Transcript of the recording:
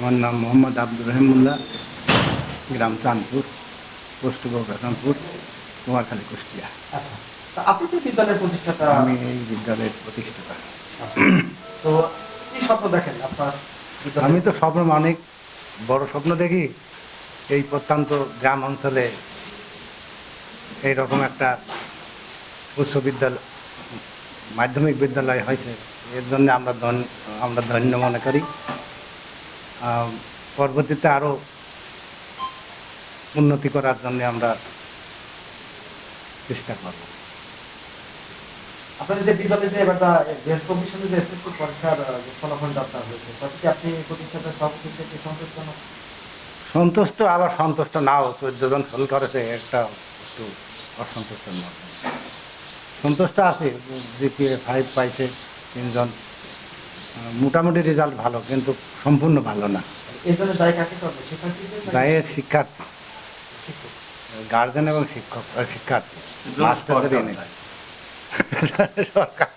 আমার নাম মোহাম্মদ আব্দুর রহিমুল্লাহ গ্রাম চাঁদপুর পোস্ট গোকাশামপুর কুমারখালী কুষ্টিয়া। আচ্ছা তা আপনি তো বিদ্যালয়ের প্রতিষ্ঠাতা? আমি এই বিদ্যালয়ের প্রতিষ্ঠাতা। আচ্ছা। তো কি স্বপ্ন দেখেন আপনার? আমি তো স্বপ্ন অনেক বড় স্বপ্ন দেখি। এই প্রত্যন্ত গ্রাম অঞ্চলে এইরকম একটা উচ্চ বিদ্যালয় মাধ্যমিক বিদ্যালয় হয়েছে। এর জন্য আমরা ধন আমরা ধন্য মনে করি। পরবর্তীতে আরও উন্নতি করার জন্য আমরা চেষ্টা করব। আপনাদের যে বিদ্যালয়ে যে এবার দেশ কমিশনে যে এসএসসি পরীক্ষার ফলাফলটা আপনার হয়েছে তাতে কি আপনি প্রতিষ্ঠাতা সভাপতি থেকে সন্তুষ্টজনক সন্তুষ্ট আবার সন্তুষ্ট নাও চোদ্দ জন ফেল করেছে একটা একটু অসন্তুষ্ট নয়। সন্তুষ্ট আছে জিপিএ ফাইভ পাইছে তিনজন। মোটামুটি রেজাল্ট ভালো কিন্তু সম্পূর্ণ ভালো না। এই জন্য দায় কাকে করবে? শিক্ষার্থীদের নাকি? গায়ের শিক্ষার্থী। গার্জেন এবং শিক্ষক শিক্ষার্থী। মাস্টারদের এনে সরকার।